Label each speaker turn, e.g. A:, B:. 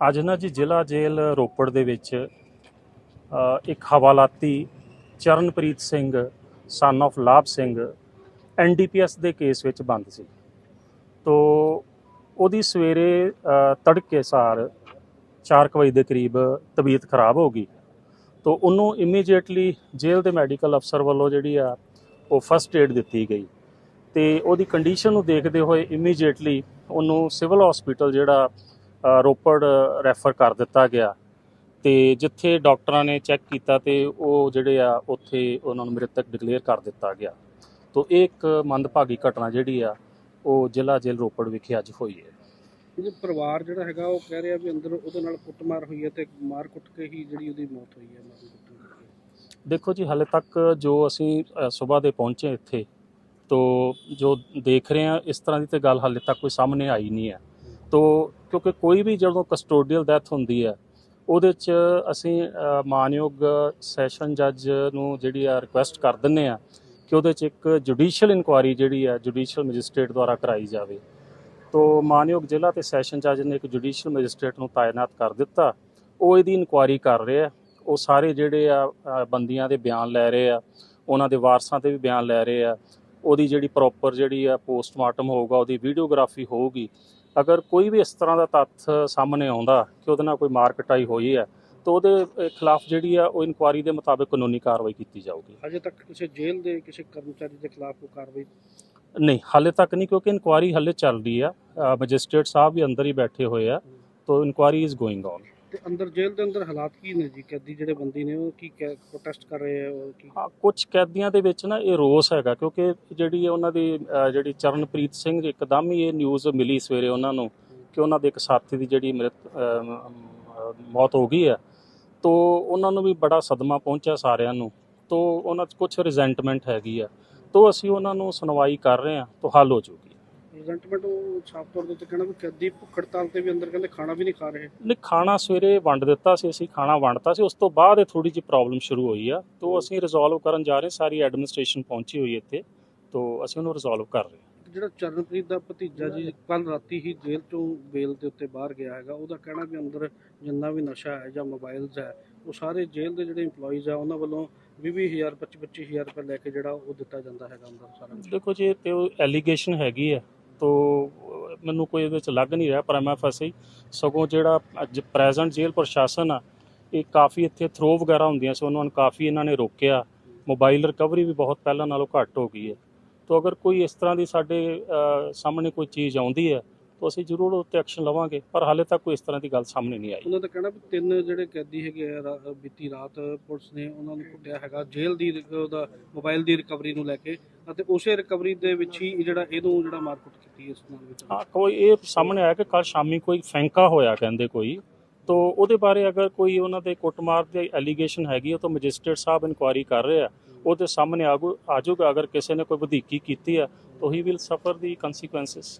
A: ਅੱਜ ਨਾ ਜੀ ਜ਼ਿਲ੍ਹਾ ਜੇਲ੍ਹ ਰੋਪੜ ਦੇ ਵਿੱਚ ਇੱਕ ਹਵਾਲਾਤੀ ਚਰਨਪ੍ਰੀਤ ਸਿੰਘ ਸਨ of ਲਾਭ ਸਿੰਘ ਐਨਡੀਪੀਐਸ ਦੇ ਕੇਸ ਵਿੱਚ ਬੰਦ ਸੀ। ਤੋ ਉਹਦੀ ਸਵੇਰੇ ਤੜਕੇ ਸਾਰ 4 ਵਜੇ ਦੇ ਕਰੀਬ ਤਬੀਅਤ ਖਰਾਬ ਹੋ ਗਈ। ਤੋ ਉਹਨੂੰ ਇਮੀਡੀਏਟਲੀ ਜੇਲ੍ਹ ਦੇ ਮੈਡੀਕਲ ਅਫਸਰ ਵੱਲੋਂ ਜਿਹੜੀ ਆ, ਉਹ ਫਸਟ ਏਡ ਦਿੱਤੀ ਗਈ। ਤੇ ਉਹਦੀ ਕੰਡੀਸ਼ਨ ਨੂੰ ਦੇਖਦੇ ਹੋਏ ਇਮੀਡੀਏਟਲੀ ਉਹਨੂੰ ਸਿਵਲ ਹਸਪੀਟਲ ਜਿਹੜਾ ਰੋਪੜ ਰੈਫਰ ਕਰ ਦਿੱਤਾ ਗਿਆ। ਤੇ ਜਿੱਥੇ ਡਾਕਟਰਾਂ ਨੇ ਚੈੱਕ ਕੀਤਾ ਤੇ ਉਹ ਜਿਹੜੇ ਆ ਉੱਥੇ ਉਹਨਾਂ ਨੂੰ ਮ੍ਰਿਤਕ ਡਿਕਲੇਅਰ ਕਰ ਦਿੱਤਾ ਗਿਆ। ਤੋ ਇਹ ਇੱਕ ਮੰਦਭਾਗੀ ਘਟਨਾ ਜਿਹੜੀ ਆ ਉਹ ਜ਼ਿਲ੍ਹਾ ਜੇਲ੍ਹ ਰੋਪੜ ਵਿਖੇ ਅੱਜ ਹੋਈ ਹੈ।
B: ਇਹਦੇ ਪਰਿਵਾਰ ਜਿਹੜਾ ਹੈਗਾ ਉਹ ਕਹਿ ਰਿਹਾ ਵੀ ਅੰਦਰ ਉਹਦੇ ਨਾਲ ਕੁੱਟਮਾਰ ਹੋਈ ਹੈ ਤੇ ਮਾਰ ਕੁੱਟ ਕੇ ਹੀ ਜਿਹੜੀ ਉਹਦੀ ਮੌਤ ਹੋਈ ਹੈ ਮਾਰੀ ਕੁੱਟ ਕੇ
A: ਦੇਖੋ ਜੀ ਹਾਲੇ ਤੱਕ ਜੋ ਅਸੀਂ ਸਵੇਰ ਦੇ ਪਹੁੰਚੇ ਇੱਥੇ ਤੋ ਜੋ ਦੇਖ ਰਹੇ ਹਾਂ ਇਸ ਤਰ੍ਹਾਂ ਦੀ ਤੇ ਗੱਲ ਹਾਲੇ ਤੱਕ ਕੋਈ ਸਾਹਮਣੇ ਆਈ ਨਹੀਂ ਹੈ। ਤੋ ਕਿਉਂਕਿ ਕੋਈ ਵੀ ਜਦੋਂ ਕਸਟੋਡੀਅਲ ਡੈਥ ਹੁੰਦੀ ਹੈ, ਉਹਦੇ 'ਚ ਅਸੀਂ ਮਾਨਯੋਗ ਸੈਸ਼ਨ ਜੱਜ ਨੂੰ ਜਿਹੜੀ ਆ ਰਿਕੁਐਸਟ ਕਰ ਦਿੰਨੇ ਆ ਕਿ ਉਹਦੇ 'ਚ ਇੱਕ ਜੁਡੀਸ਼ੀਅਲ ਇਨਕੁਆਇਰੀ ਜਿਹੜੀ ਆ ਜੁਡੀਸ਼ੀਅਲ ਮੈਜਿਸਟ੍ਰੇਟ ਦੁਆਰਾ ਕਰਾਈ ਜਾਵੇ। ਤੋ ਮਾਨਯੋਗ ਜ਼ਿਲ੍ਹਾ ਤੇ ਸੈਸ਼ਨ ਜੱਜ ਨੇ ਇੱਕ ਜੁਡੀਸ਼ੀਅਲ ਮੈਜਿਸਟ੍ਰੇਟ ਨੂੰ ਤਾਇਨਾਤ ਕਰ ਦਿੱਤਾ। ਉਹ ਇਹਦੀ ਇਨਕੁਆਇਰੀ ਕਰ ਰਹੇ। ਆ ਉਹ ਸਾਰੇ ਜਿਹੜੇ ਆ ਬੰਦੀਆਂ ਦੇ ਬਿਆਨ ਲੈ ਰਹੇ ਆ, ਉਹਨਾਂ ਦੇ ਵਾਰਸਾਂ ਤੇ ਵੀ ਬਿਆਨ ਲੈ ਰਹੇ ਆ। ਉਹਦੀ ਜਿਹੜੀ ਪ੍ਰੋਪਰ ਜਿਹੜੀ ਆ ਪੋਸਟਮਾਰਟਮ ਹੋਊਗਾ, ਉਹਦੀ ਵੀਡੀਓਗ੍ਰਾਫੀ ਹੋਊਗੀ। ਅਗਰ ਕੋਈ ਵੀ ਇਸ ਤਰ੍ਹਾਂ ਦਾ ਤੱਥ ਸਾਹਮਣੇ ਆਉਂਦਾ ਕਿ ਉਹਦੇ ਨਾਲ ਕੋਈ ਮਾਰਕਟਾਈ ਹੋਈ ਹੈ ਤਾਂ ਉਹਦੇ ਖਿਲਾਫ ਜਿਹੜੀ ਆ ਉਹ ਇਨਕੁਆਇਰੀ ਦੇ ਮੁਤਾਬਕ ਕਾਨੂੰਨੀ ਕਾਰਵਾਈ ਕੀਤੀ ਜਾਊਗੀ।
B: ਅਜੇ ਤੱਕ ਕਿਸੇ ਜੇਲ੍ਹ ਦੇ ਕਿਸੇ ਕਰਮਚਾਰੀ ਦੇ ਖਿਲਾਫ ਕੋਈ ਕਾਰਵਾਈ
A: ਨਹੀਂ ਹਾਲੇ ਤੱਕ ਨਹੀਂ ਕਿਉਂਕਿ ਇਨਕੁਆਇਰੀ ਹਾਲੇ ਚੱਲ ਰਹੀ ਆ। ਮੈਜਿਸਟ੍ਰੇਟ ਸਾਹਿਬ ਵੀ ਅੰਦਰ ਹੀ ਬੈਠੇ ਹੋਏ ਆ ਤੋ ਇਨਕੁਆਇਰੀ ਇਜ਼ ਗੋਇੰਗ ਔਨ।
B: ਤੇ ਅੰਦਰ ਜੇਲ੍ਹ ਦੇ ਅੰਦਰ ਹਾਲਾਤ ਕੀ ਨੇ ਜੀ? ਕੈਦੀ ਜਿਹੜੇ ਬੰਦੀ ਨੇ ਉਹ ਕੀ ਪ੍ਰੋਟੈਸਟ ਕਰ ਰਹੇ ਆ ਉਹ ਕੀ?
A: ਹਾਂ ਕੁਝ ਕੈਦੀਆਂ ਦੇ ਵਿੱਚ ਨਾ ਇਹ ਰੋਸ ਹੈਗਾ ਕਿਉਂਕਿ ਜਿਹੜੀ ਉਹਨਾਂ ਦੀ ਅ, ਜਿਹੜੀ ਚਰਨਪ੍ਰੀਤ ਸਿੰਘ ਇੱਕਦਮ ਹੀ ਇਹ ਨਿਊਜ਼ ਮਿਲੀ ਸਵੇਰੇ ਉਹਨਾਂ ਨੂੰ ਕਿ ਉਹਨਾਂ ਦੇ ਇੱਕ ਸਾਥੀ ਦੀ ਜਿਹੜੀ ਮ੍ਰਿਤ ਅ, ਮ- ਮੌਤ ਹੋ ਗਈ ਹੈ। ਤੋ ਉਹਨਾਂ ਨੂੰ ਵੀ ਬੜਾ ਸਦਮਾ ਪਹੁੰਚਿਆ ਸਾਰਿਆਂ ਨੂੰ। ਤੋ ਉਹਨਾਂ 'ਚ ਕੁਝ ਰਿਜ਼ੈਂਟਮੈਂਟ ਹੈਗੀ ਆ। ਤੋ ਅਸੀਂ ਉਹਨਾਂ ਨੂੰ ਸੁਣਵਾਈ ਕਰ ਰਹੇ ਹਾਂ ਤੋ ਹੱਲ ਹੋ ਜਾਊਗੀ
B: ਰਿਜ਼ੈਂਟਮੈਂਟ ਉਹ ਸਾਫ਼ ਤੌਰ ਦੇ ਉੱਤੇ ਕਹਿਣਾ ਵੀ ਕੈਦੀ ਭੁੱਖ ਹੜਤਾਲ ਤੇ ਵੀ ਅੰਦਰ ਕਹਿੰਦੇ ਖਾਣਾ ਵੀ ਨਹੀਂ ਖਾ ਰਹੇ।
A: ਨਹੀਂ ਖਾਣਾ ਸਵੇਰੇ ਵੰਡ ਦਿੱਤਾ ਸੀ ਅਸੀਂ ਖਾਣਾ ਵੰਡਤਾ ਸੀ ਉਸ ਤੋਂ ਬਾਅਦ ਇਹ ਥੋੜੀ ਜਿਹੀ ਪ੍ਰੋਬਲਮ ਸ਼ੁਰੂ ਹੋਈ ਆ ਤੋ ਅਸੀਂ ਰਿਜ਼ੋਲਵ ਕਰਨ ਜਾ ਰਹੇ ਸਾਰੀ ਐਡਮਿਨਿਸਟ੍ਰੇਸ਼ਨ ਪਹੁੰਚੀ ਹੋਈ ਇੱਥੇ ਤੋ ਅਸੀਂ ਉਹਨੂੰ ਰਿਜ਼ੋਲਵ ਕਰ ਰਹੇ ਹਾਂ।
B: ਜਿਹੜਾ ਚਰਨਪ੍ਰੀਤ ਦਾ ਭਤੀਜਾ ਜੀ ਕੱਲ ਰਾਤੀ ਹੀ ਜੇਲ੍ਹ ਚੋਂ ਬੇਲ ਦੇ ਉੱਤੇ ਬਾਹਰ ਗਿਆ ਹੈਗਾ ਉਹਦਾ ਕਹਿਣਾ ਵੀ ਅੰਦਰ ਜਿੰਨਾ ਵੀ ਨਸ਼ਾ ਹੈ ਜਾਂ ਮੋਬਾਈਲਸ ਹੈ ਉਹ ਸਾਰੇ ਜੇਲ੍ਹ ਦੇ ਜਿਹੜੇ EMPLOYEES ਆ ਉਹਨਾਂ ਵੱਲੋਂ 20000 25-25000 ਰੁਪਏ ਲੈ ਕੇ ਜਿਹੜਾ ਉਹ ਦਿੱਤਾ ਜਾਂਦਾ ਹੈਗਾ ਅੰਦਰ ਸਾਰਾ।
A: ਦੇਖੋ ਜੀ ਇਹ ਤੇ ਉਹ ਐਲੀਗੇਸ਼ਨ ਹੈਗੀ ਹੈ ਤੋ ਮੈਨੂੰ ਕੋਈ ਇਹਦੇ ਚ ਲੱਗ ਨਹੀਂ ਰਿਹਾ ਪਰ ਮੈਂ ਫਸੀ ਸਗੋਂ ਜਿਹੜਾ ਅੱਜ ਪ੍ਰੈਜ਼ੈਂਟ ਜੇਲ੍ਹ ਪ੍ਰਸ਼ਾਸਨ ਆ, ਇਹ ਕਾਫੀ ਇੱਥੇ ਥਰੋ ਵਗੈਰਾ ਹੁੰਦੀਆਂ ਸੀ, ਉਹਨਾਂ ਨੂੰ ਕਾਫੀ ਇਹਨਾਂ ਨੇ ਰੋਕਿਆ। ਮੋਬਾਈਲ ਰਿਕਵਰੀ ਵੀ ਬਹੁਤ ਪਹਿਲਾਂ ਨਾਲੋਂ ਘੱਟ ਹੋ ਗਈ ਹੈ। ਤੋ ਅਗਰ ਕੋਈ ਇਸ ਤਰ੍ਹਾਂ ਦੀ ਸਾਡੇ ਸਾਹਮਣੇ ਕੋਈ ਚੀਜ਼ ਆਉਂਦੀ ਹੈ ਤਾਂ ਅਸੀਂ ਜ਼ਰੂਰ ਉਹ 'ਤੇ ਐਕਸ਼ਨ ਲਵਾਂਗੇ ਪਰ ਹਾਲੇ ਤੱਕ ਕੋਈ ਇਸ ਤਰ੍ਹਾਂ ਦੀ ਗੱਲ ਸਾਹਮਣੇ ਨਹੀਂ ਆਈ।
B: ਉਹਨਾਂ ਦਾ ਕਹਿਣਾ ਵੀ ਤਿੰਨ ਜਿਹੜੇ ਕੈਦੀ ਹੈਗੇ ਆ ਰਾ- ਬੀਤੀ ਰਾਤ ਪੁਲਿਸ ਨੇ ਉਹਨਾਂ ਨੂੰ ਕੁੱਟਿਆ ਹੈਗਾ ਜੇਲ੍ਹ ਦੀ ਰਿਕ- ਉਹਦਾ ਮੋਬਾਈਲ ਦੀ ਰਿਕਵਰੀ ਨੂੰ ਲੈ ਕੇ ਅਤੇ ਉਸੇ ਰਿਕਵਰੀ ਦੇ ਵਿੱਚ ਹੀ ਜਿਹੜਾ ਇਹਨੂੰ ਜਿਹੜਾ ਮਾਰਕੁੱਟ ਕੀਤੀ ਇਸ ਨਾਲ ਵਿੱਚ।
A: ਹਾਂ ਕੋਈ ਇਹ ਸਾਹਮਣੇ ਆਇਆ ਕਿ ਕੱਲ ਸ਼ਾਮੀ ਕੋਈ ਫੈਂਕਾ ਹੋਇਆ ਕਹਿੰਦੇ ਕੋਈ ਤੋ ਉਹਦੇ ਬਾਰੇ ਅਗਰ ਕੋਈ ਉਹਨਾਂ ਦੇ ਕੁੱਟਮਾਰ ਦੀ ਐਲੀਗੇਸ਼ਨ ਹੈਗੀ ਉਹ ਤਾਂ ਮੈਜਿਸਟ੍ਰੇਟ ਸਾਹਿਬ ਇਨਕੁਆਇਰੀ ਕਰ ਰਹੇ ਆ। ਉਹਦੇ ਸਾਹਮਣੇ ਆਗੂ ਆਜੂਗਾ ਅਗਰ ਕਿਸੇ ਨੇ ਕੋਈ ਵਧੀਕੀ ਕੀਤੀ ਆ ਤਾਂ ਹੀ ਵਿਲ ਸਫਰ ਦੀ ਕਨਸੀਕੁਐਂਸਸ